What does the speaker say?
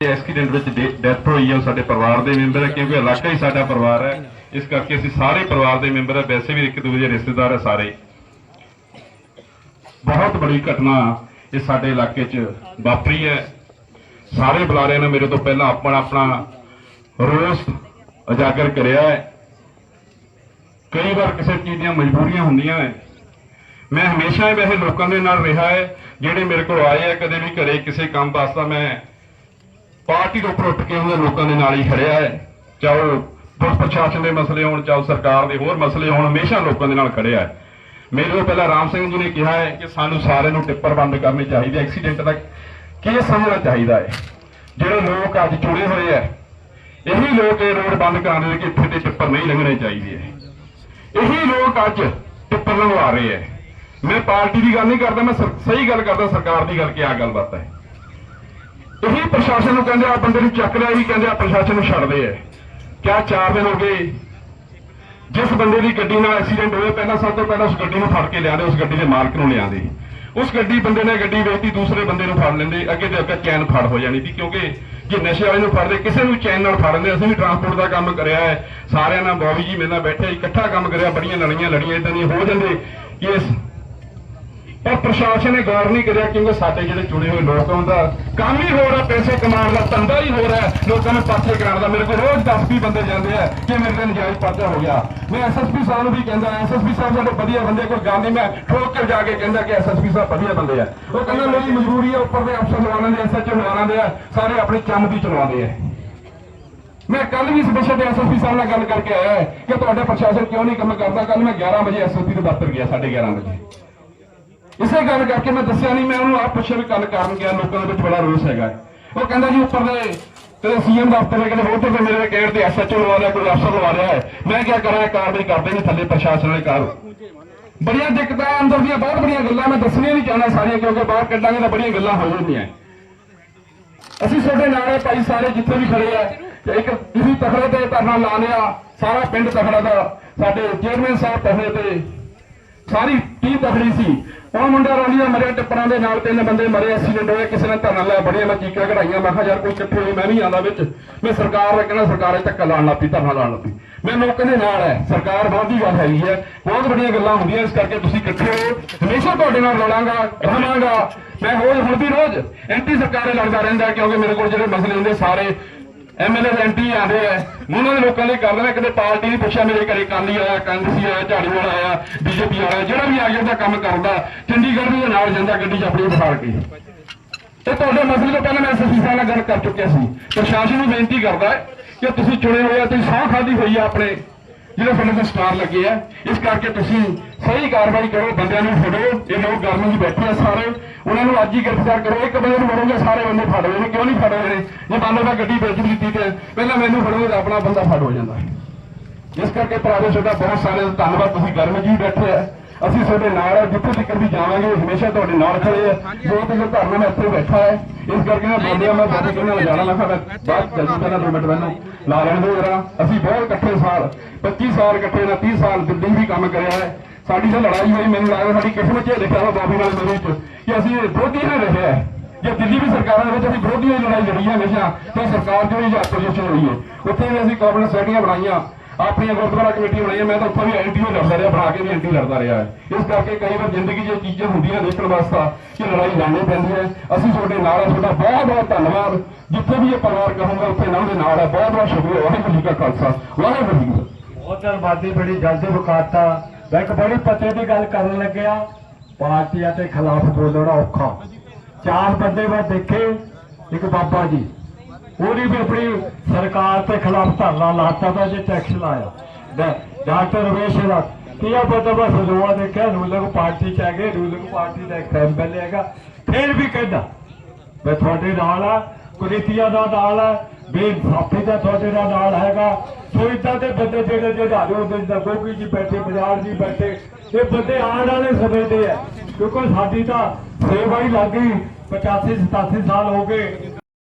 Accident ਵਿੱਚ death ਹੋਈ ਹੈ ਉਹ ਸਾਡੇ ਪਰਿਵਾਰ ਦੇ ਮੈਂਬਰ ਹੈ ਕਿਉਂਕਿ ਇਲਾਕਾ ਹੀ ਸਾਡਾ ਪਰਿਵਾਰ ਹੈ ਇਸ ਕਰਕੇ ਅਸੀਂ ਸਾਰੇ ਪਰਿਵਾਰ ਦੇ ਮੈਂਬਰ ਹੈ ਵੈਸੇ ਵੀ ਇੱਕ ਦੂਜੇ ਰਿਸ਼ਤੇਦਾਰ ਹੈ ਸਾਰੇ। ਬਹੁਤ ਬੜੀ ਘਟਨਾ ਇਹ ਸਾਡੇ ਇਲਾਕੇ 'ਚ ਵਾਪਰੀ ਹੈ। ਸਾਰੇ ਬੁਲਾਰਿਆਂ ਨੇ ਮੇਰੇ ਤੋਂ ਪਹਿਲਾਂ ਆਪਣਾ ਆਪਣਾ ਰੋਸ ਉਜਾਗਰ ਕਰਿਆ ਹੈ। ਕਈ ਵਾਰ ਕਿਸੇ ਚੀਜ਼ ਦੀਆਂ ਮਜਬੂਰੀਆਂ ਹੁੰਦੀਆਂ ਹੈ ਮੈਂ ਹਮੇਸ਼ਾ ਹੀ ਵੈਸੇ ਲੋਕਾਂ ਦੇ ਨਾਲ ਰਿਹਾ ਹੈ, ਜਿਹੜੇ ਮੇਰੇ ਕੋਲ ਆਏ ਆ, ਕਦੇ ਵੀ ਘਰੇ ਕਿਸੇ ਕੰਮ ਵਾਸਤਾ ਮੈਂ ਪਾਰਟੀ ਤੋਂ ਉੱਪਰ ਉੱਠ ਕੇ ਉਹਨਾਂ ਲੋਕਾਂ ਦੇ ਨਾਲ ਹੀ ਖੜਿਆ ਹੈ। ਚਾਹੇ ਉਹ ਪੁਲਿਸ ਪ੍ਰਸ਼ਾਸਨ ਦੇ ਮਸਲੇ ਹੋਣ, ਚਾਹੇ ਉਹ ਸਰਕਾਰ ਦੇ ਹੋਰ ਮਸਲੇ ਹੋਣ, ਹਮੇਸ਼ਾ ਲੋਕਾਂ ਦੇ ਨਾਲ ਖੜਿਆ ਹੈ। ਮੇਰੇ ਤੋਂ ਪਹਿਲਾਂ ਰਾਮ ਸਿੰਘ ਜੀ ਨੇ ਕਿਹਾ ਹੈ ਕਿ ਸਾਨੂੰ ਸਾਰਿਆਂ ਨੂੰ ਟਿੱਪਰ ਬੰਦ ਕਰਨੇ ਚਾਹੀਦੇ, ਐਕਸੀਡੈਂਟ ਦਾ ਕੀ ਸਮਝਣਾ ਚਾਹੀਦਾ ਹੈ। ਜਿਹੜੇ ਲੋਕ ਅੱਜ ਚੁਣੇ ਹੋਏ ਆ ਇਹੀ ਲੋਕ ਇਹ ਰੋਡ ਬੰਦ ਕਰਾਉਂਦੇ ਨੇ ਕਿ ਇੱਥੇ ਤੇ ਟਿੱਪਰ ਨਹੀਂ ਲੰਘਣੇ ਚਾਹੀਦੇ ਇਹੀ ਲੋਕ ਅੱਜ ਟਿੱਪਰ ਲੰਘਵਾ ਰਹੇ ਆ ਮੈਂ ਪਾਰਟੀ ਦੀ ਗੱਲ ਨਹੀਂ ਕਰਦਾ, ਮੈਂ ਸਰ- ਸਹੀ ਗੱਲ ਕਰਦਾ, ਸਰਕਾਰ ਦੀ ਗੱਲ ਕਿ ਆ ਗੱਲਬਾਤ ਹੈ। ਇਹੀ ਪ੍ਰਸ਼ਾਸਨ ਨੂੰ ਕਹਿੰਦੇ ਆ ਬੰਦੇ ਨੂੰ ਚੱਕ ਲਿਆ ਹੀ ਕਹਿੰਦੇ ਆ ਪ੍ਰਸ਼ਾਸਨ ਨੂੰ ਛੱਡਦੇ ਆ। ਕਿਆ 4 ਦਿਨ ਹੋ ਗਏ। ਜਿਸ ਬੰਦੇ ਦੀ ਗੱਡੀ ਨਾਲ ਐਕਸੀਡੈਂਟ ਹੋਇਆ, ਪਹਿਲਾਂ ਸਭ ਤੋਂ ਪਹਿਲਾਂ ਉਸ ਗੱਡੀ ਨੂੰ ਫੜ ਕੇ ਲਿਆਂਦੇ ਉਸ ਗੱਡੀ ਦੇ ਮਾਲਕ ਨੂੰ ਲਿਆਂਦੇ ਉਸ ਗੱਡੀ, ਬੰਦੇ ਨੇ ਗੱਡੀ ਵੇਚਦੀ ਦੂਸਰੇ ਬੰਦੇ ਨੂੰ ਫੜ ਲੈਂਦੇ, ਅੱਗੇ ਤੇ ਅੱਗੇ ਚੈਨ ਫੜ ਹੋ ਜਾਣੀ ਸੀ, ਕਿਉਂਕਿ ਜੇ ਨਸ਼ੇ ਵਾਲੇ ਨੂੰ ਫੜਦੇ, ਕਿਸੇ ਨੂੰ ਚੈਨ ਨਾਲ ਫੜ ਲੈਂਦੇ, ਅਸੀਂ ਵੀ ਟਰਾਂਸਪੋਰਟ ਦਾ ਕੰਮ ਕਰਿਆ ਹੈ। ਸਾਰਿਆਂ ਨਾਲ ਬੋਬੀ ਜੀ ਮੇਰੇ ਨਾਲ ਬੈਠੇ ਇਕੱਠਾ ਕੰਮ ਕਰਿਆ, ਬੜੀਆਂ ਲੜੀਆਂ ਲੜੀਆਂ ਇਦਾਂ ਦੀਆਂ ਹੋ ਜਾਂਦੇ। ਇਸ ਪਰ ਪ੍ਰਸ਼ਾਸਨ ਨੇ ਗੌਰ ਨਹੀਂ ਕਰਿਆ ਕਿਉਂਕਿ ਸਾਡੇ ਜਿਹੜੇ ਚੁਣੇ ਹੋਏ ਲੋਕ ਹੁੰਦਾ ਕੰਮ ਹੀ ਹੋ ਰਿਹਾ ਪੈਸੇ ਕਮਾਉਣ ਦਾ ਧੰਦਾ ਹੀ ਹੋ ਰਿਹਾ ਲੋਕਾਂ ਨੂੰ ਪਾਸੇ ਕਰਾਉਣ ਦਾ ਮੇਰੇ ਕੋਲ ਰੋਜ਼ 10 20 ਬੰਦੇ ਜਾਂਦੇ ਆ ਕਿ ਮੇਰੇ ਤੇ ਨਜਾਇਜ਼ ਪਰਚਾ ਹੋ ਗਿਆ। ਮੈਂ ਐਸਐਸਪੀ ਸਾਹਿਬ ਨੂੰ ਵੀ ਕਹਿੰਦਾ ਐਸਐਸਪੀ ਸਾਹਿਬ ਸਾਡੇ ਵਧੀਆ ਬੰਦੇ, ਕੋਈ ਗੱਲ ਨਹੀਂ, ਮੈਂ ਠੋਕ ਕੇ ਜਾ ਕੇ ਕਹਿੰਦਾ ਕਿ ਐਸਐਸਪੀ ਸਾਹਿਬ ਵਧੀਆ ਬੰਦੇ ਆ। ਉਹ ਕਹਿੰਦਾ, ਮੇਰੀ ਮਜਬੂਰੀ ਹੈ ਉੱਪਰ ਦੇ ਅਫਸਰ ਲਵਾਉਣ ਦੇ ਐਸਐਚਓ ਲਵਾਉਣ ਦੇ ਆ, ਸਾਰੇ ਆਪਣੇ ਚੰਮ ਦੀ ਚਲਵਾਉਂਦੇ ਆ। ਮੈਂ ਕੱਲ ਵੀ ਇਸ ਵਿਸ਼ੇ ਤੇ ਐਸਐਸਪੀ ਸਾਹਿਬ ਨਾਲ ਗੱਲ ਕਰਕੇ ਆਇਆ ਕਿ ਤੁਹਾਡਾ ਪ੍ਰਸ਼ਾਸਨ ਕਿਉਂ ਨਹੀਂ ਕੰਮ ਕਰਦਾ? ਕੱਲ ਮੈਂ 11 ਵਜੇ ਐਸਐਸਪੀ ਦੇ ਦਫ਼ਤਰ ਗਿਆ 11:30 ਵਜੇ। ਇਸੇ ਗੱਲ ਕਰਕੇ ਮੈਂ ਦੱਸਿਆ ਨਹੀਂ, ਮੈਂ ਉਹਨੂੰ ਆਪ ਪੁੱਛਿਆ ਵੀ ਗੱਲ ਕਰਨ ਗਿਆ, ਲੋਕਾਂ ਦੇ ਵਿੱਚ ਬੜਾ ਰੋਸ ਹੈਗਾ। ਉਹ ਕਹਿੰਦਾ ਜੀ, ਉੱਪਰ ਦੇ ਤੇਰੇ ਸੀਐਮ ਦਫ਼ਤਰ ਦੇ ਕਹਿੰਦੇ ਹੋਰ ਤੇ ਮੇਰੇ ਕਹਿਣ ਤੇ ਐਸਐਚਓ ਲਵਾ ਲਿਆ ਕੋਈ ਅਫਸਰ ਲਵਾ ਲਿਆ ਹੈ। ਮੈਂ ਕੀ ਕਰਾਂ ਕਾਰਵਾਈ ਕਰਦੇ ਨਹੀਂ ਥੱਲੇ ਪ੍ਰਸ਼ਾਸਨ ਵਾਲੇ ਕਾਰ। ਬੜੀਆਂ ਦਿੱਕਤਾਂ, ਅੰਦਰ ਦੀਆਂ ਬਹੁਤ ਬੜੀਆਂ ਗੱਲਾਂ, ਮੈਂ ਦੱਸਣੀਆਂ ਨਹੀਂ ਚਾਹਣਾ ਸਾਰੀਆਂ, ਕਿਉਂਕਿ ਬਾਹਰ ਕੱਢਾਂਗੇ ਤਾਂ ਬੜੀਆਂ ਗੱਲਾਂ ਹੋ ਜਾਂਦੀਆਂ। ਅਸੀਂ ਤੁਹਾਡੇ ਨਾਲ ਹੈ ਭਾਈ ਸਾਰੇ ਜਿੱਥੇ ਵੀ ਖੜੇ ਆ ਇੱਕ ਤੁਸੀਂ ਤਖੜੇ ਤੇ ਧਰਨਾ ਲਾ ਲਿਆ, ਸਾਰਾ ਪਿੰਡ ਤਖੜਾ ਦਾ, ਸਾਡੇ ਚੇਅਰਮੈਨ ਸਾਹਿਬ ਤਖੜੇ ਤੇ। ਸਾਰੀ ਟੀਮ ਤਖੜੀ ਸੀ। ਉਹ ਮੁੰਡਾ ਰੋਲੀਆਂ ਮਰਿਆ, ਟਿੱਪਰਾਂ ਦੇ ਨਾਲ ਤਿੰਨ ਬੰਦੇ ਮਰੇ ਐਕਸੀਡੈਂਟ ਹੋਇਆ, ਕਿਸੇ ਨੇ ਧਰਨਾ ਲਿਆ ਬੜੀਆਂ ਮੈਂ ਚੀਕਾਂ ਕਢਾਈਆਂ, ਮੈਂ ਕਿਹਾ ਯਾਰ ਕੋਈ ਇਕੱਠੇ ਹੋਏ ਮੈਂ ਵੀ ਆਂਦਾ ਵਿੱਚ। ਮੈਂ ਸਰਕਾਰ ਦਾ ਕਹਿੰਦਾ ਸਰਕਾਰ ਧੱਕਾ ਲਾਉਣ ਲੱਪੀ ਧਰਨਾ ਲਾਉਣ ਲੱਪੀ ਮੈਂ ਲੋਕਾਂ ਦੇ ਨਾਲ ਹੈ, ਸਰਕਾਰ ਬਹੁਤ ਗੱਲ ਹੈਗੀ ਹੈ, ਬਹੁਤ ਬੜੀਆਂ ਗੱਲਾਂ ਹੁੰਦੀਆਂ, ਇਸ ਕਰਕੇ ਤੁਸੀਂ ਇਕੱਠੇ ਹੋ ਹਮੇਸ਼ਾ ਤੁਹਾਡੇ ਨਾਲ ਲੜਾਂਗਾ, ਰਹਾਂਗਾ। ਮੈਂ ਰੋਜ਼ ਹੁਣ ਵੀ ਰੋਜ਼ ਐਂਟੀ ਸਰਕਾਰੇ ਲੜਦਾ ਰਹਿੰਦਾ, ਕਿਉਂਕਿ ਮੇਰੇ ਕੋਲ ਜਿਹੜੇ ਮਸਲੇ ਹੁੰਦੇ, ਸਾਰੇ ਐਮਐਲਏ ਐਮਪੀ ਆਉਂਦੇ ਆ, ਉਹਨਾਂ ਦੇ ਲੋਕਾਂ ਲਈ ਕਰਦੇ ਨੇ ਕਦੇ ਪਾਰਟੀ ਨਹੀਂ ਪੁੱਛਿਆ, ਮੇਰੇ ਘਰੇ ਕਾਲੀ ਆਇਆ, ਕਾਂਗਰਸੀ ਆਇਆ ਝਾੜੂ ਵਾਲਾ ਆਇਆ, ਬੀਜੇਪੀ ਵਾਲਾ ਜਿਹੜਾ ਵੀ ਆ ਗਿਆ ਉਹਦਾ ਕੰਮ ਕਰਦਾ, ਚੰਡੀਗੜ੍ਹ ਦੇ ਨਾਲ ਜਾਂਦਾ, ਗੱਡੀ 'ਚ ਆਪਣੀ ਬਿਠਾ ਕੇ। ਤੇ ਤੁਹਾਡੇ ਮਸਲੇ ਤੋਂ ਪਹਿਲਾਂ ਮੈਂ ਐਸਐਸਪੀ ਸਾਹਿਬ ਨਾਲ ਗੱਲ ਕਰ ਚੁੱਕਿਆ ਸੀ। ਪ੍ਰਸ਼ਾਸਨ ਨੂੰ ਬੇਨਤੀ ਕਰਦਾ ਕਿ ਤੁਸੀਂ ਚੁਣੇ ਹੋਏ ਆ, ਤੁਸੀਂ ਸਹੁੰ ਖਾਦੀ ਹੋਈ ਆ ਆਪਣੇ ਜਿਹੜੇ ਤੁਹਾਡੇ ਤੇ ਸਟਾਰ ਲੱਗੇ ਆ। ਇਸ ਕਰਕੇ ਤੁਸੀਂ ਸਹੀ ਕਾਰਵਾਈ ਕਰੋ, ਬੰਦਿਆਂ ਨੂੰ ਫੜੋ। ਇਹ ਲੋਕ ਗਰਮੀ 'ਚ ਬੈਠੇ ਆ ਸਾਰੇ। ਉਹਨਾਂ ਨੂੰ ਅੱਜ ਹੀ ਗ੍ਰਿਫਤਾਰ ਕਰੋ। ਇੱਕ ਬੰਦੇ ਨੂੰ ਫੜੋਗੇ, ਸਾਰੇ ਬੰਦੇ ਫੜ ਲਏ ਨੇ। ਕਿਉਂ ਨਹੀਂ ਫੜ ਰਹੇ ਨੇ? ਜੇ ਮੰਨ ਲਓ ਮੈਂ ਗੱਡੀ ਵੇਚ ਦਿੱਤੀ ਤੇ ਪਹਿਲਾਂ ਮੈਨੂੰ ਫੜੋਗੇ ਤਾਂ ਆਪਣਾ ਬੰਦਾ ਫੜ ਹੋ ਜਾਂਦਾ। ਇਸ ਕਰਕੇ ਭਰਾਵੇ, ਤੁਹਾਡਾ ਬਹੁਤ ਸਾਰੇ ਧੰਨਵਾਦ। ਤੁਸੀਂ ਗਰਮ ਜੀ ਬੈਠੇ ਆ। ਅਸੀਂ ਤੁਹਾਡੇ ਨਾਲ ਆ ਜਿੱਥੇ ਤੱਕ ਵੀ ਜਾਵਾਂਗੇ ਹਮੇਸ਼ਾ ਤੁਹਾਡੇ ਨਾਲ ਖੜੇ ਆ। ਜੋ ਤੇ ਧਰਨਾ ਮੈਂ ਇੱਥੇ ਬੈਠਾ ਹੈ ਇਸ ਕਰਕੇ ਮੈਂ ਬੋਲਿਆ ਮੈਂ ਬਾਕੀ ਕਿਹਨਾਂ ਨਾਲ ਜਾਣਾ ਮੈਂ ਬਾਅਦ ਜਲਦੀ ਪਹਿਲਾਂ ਦੋ ਮਿੰਟ ਮੈਨੂੰ ਲਾ ਲੈਣ ਦਿਓ ਜਰਾ। ਅਸੀਂ ਬਹੁਤ ਇਕੱਠੇ ਸਾਲ 25 ਸਾਲ ਇਕੱਠੇ ਨਾ 30 ਸਾਲ ਦਿੱਲੀ ਵੀ ਕੰਮ ਕਰਿਆ ਹੈ। ਸਾਡੀ ਜੋ ਲੜਾਈ ਹੋਈ ਮੈਨੂੰ ਲੱਗਦਾ ਸਾਡੀ ਕਿਸਮਤ 'ਚ ਲਿਖਿਆ ਹੋਇਆ ਬਾਬੀ ਨਾਲ ਮੇਰੇ ਵਿੱਚ ਕਿ ਅਸੀਂ ਵਿਰੋਧੀ ਨਾਲ ਰਹੇ ਹੈ ਜੇ ਦਿੱਲੀ ਵੀ ਸਰਕਾਰਾਂ ਦੇ ਵਿੱਚ ਅਸੀਂ ਵਿਰੋਧੀਆਂ ਦੀ ਲੜਾਈ ਲੜੀ ਹੈ ਹਮੇਸ਼ਾ ਤੇ ਸਰਕਾਰ ਜੋ ਹੀ ਆਪੋਜੀਸ਼ਨ ਹੋਈ ਹੈ ਉੱਥੇ ਵੀ ਅਸੀਂ ਕਾਬਲ ਸੈਟੀਆਂ ਬਣਾਈਆਂ। ਆਪਣੀਆਂ ਗੁਰਦੁਆਰਾ ਕਮੇਟੀ ਬਣਾਈਆਂ ਮੈਂ ਤਾਂ ਉੱਥੇ ਵੀ ਐਂਟੀਓ ਲੜਦਾ ਰਿਹਾ, ਬਣਾ ਕੇ ਵੀ ਐਂਟੀ ਲੜਦਾ ਰਿਹਾ ਇਸ ਕਰਕੇ ਕਈ ਵਾਰ ਜ਼ਿੰਦਗੀ 'ਚ ਇਹ ਚੀਜ਼ਾਂ ਹੁੰਦੀਆਂ ਦੇਖਣ ਵਾਸਤੇ ਕਿ ਲੜਾਈ ਲੜਨੀ ਪੈਂਦੀ ਹੈ। ਅਸੀਂ ਤੁਹਾਡੇ ਨਾਲ ਹਾਂ, ਤੁਹਾਡਾ ਬਹੁਤ ਬਹੁਤ ਧੰਨਵਾਦ। ਜਿੱਥੇ ਵੀ ਇਹ ਪਰਿਵਾਰ ਕਹੂੰਗਾ, ਉੱਥੇ ਨਾਲ ਦੇ ਨਾਲ ਹੈ। ਬਹੁਤ ਬਹੁਤ ਸ਼ੁਕਰੀਆ। ਵਾਹਿਗੁਰੂ ਜੀ ਕਾ ਖਾਲਸਾ। ਵਾਹਿਗੁਰੂ ਜੀ ਕੀ ਫਤਿਹ। ਬਹੁਤ ਧੰਨਵਾਦੀ ਬੜੀ ਜਲਦੀ ਵਿਖਾਤਾ ਮੈਂ ਇੱਕ ਬੜੀ ਪਤੇ ਦੀ ਗੱਲ ਕਰਨ ਲੱਗਿਆ। ਪਾਰਟੀਆਂ ਦੇ ਖਿਲਾਫ ਬੋਲਣਾ ਔਖਾ। ਚਾਰ ਬੰਦੇ ਮੈਂ ਦੇਖੇ, ਇੱਕ ਬਾਬਾ ਜੀ। ਉਹਦੀ ਵੀ ਆਪਣੀ ਸਰਕਾਰ ਦੇ ਖਿਲਾਫ ਧਰਨਾ ਲਾਤਾ ਤਾਂ ਜੇ ਟੈਕਸ ਲਾਇਆ। ਡਾਕਟਰ ਰਮੇਸ਼ ਦਾ ਕਿਹਾ ਪਤਾ ਬਸ ਲੋਆ ਦੇਖਿਆ ਰੂਲਰ ਪਾਰਟੀ ਚ ਹੈਗੇ ਰੂਲਿੰਗ ਪਾਰਟੀ ਦਾ ਇੱਕ ਐਮਐਲਏ ਹੈਗਾ, ਫਿਰ ਵੀ ਕਹਿੰਦਾ, ਮੈਂ ਤੁਹਾਡੇ ਨਾਲ ਆ, ਕੁਰੀਤੀਆਂ ਦਾ ਨਾਲ ਆ, ਬੇਇਨਸਾਫੀ ਦਾ ਤੁਹਾਡੇ ਨਾਲ ਨਾਲ ਹੈਗਾ, ਸੋ ਇਦਾਂ ਦੇ ਬੰਦੇ ਜਿਹੜੇ ਜਿਹੜੇ ਹੁੰਦੇ ਗੋਗੀ ਜੀ ਬੈਠੇ ਬਾਜ਼ਾਰ ਜੀ ਬੈਠੇ, ਇਹ ਬੰਦੇ ਆਉਣ ਵਾਲੇ ਸਮਝਦੇ ਆ, ਕਿਉਂਕਿ ਸਾਡੀ ਤਾਂ ਸੇਵਾ ਹੀ ਲੱਗ ਗਈ 85 87 ਸਾਲ ਹੋ ਗਏ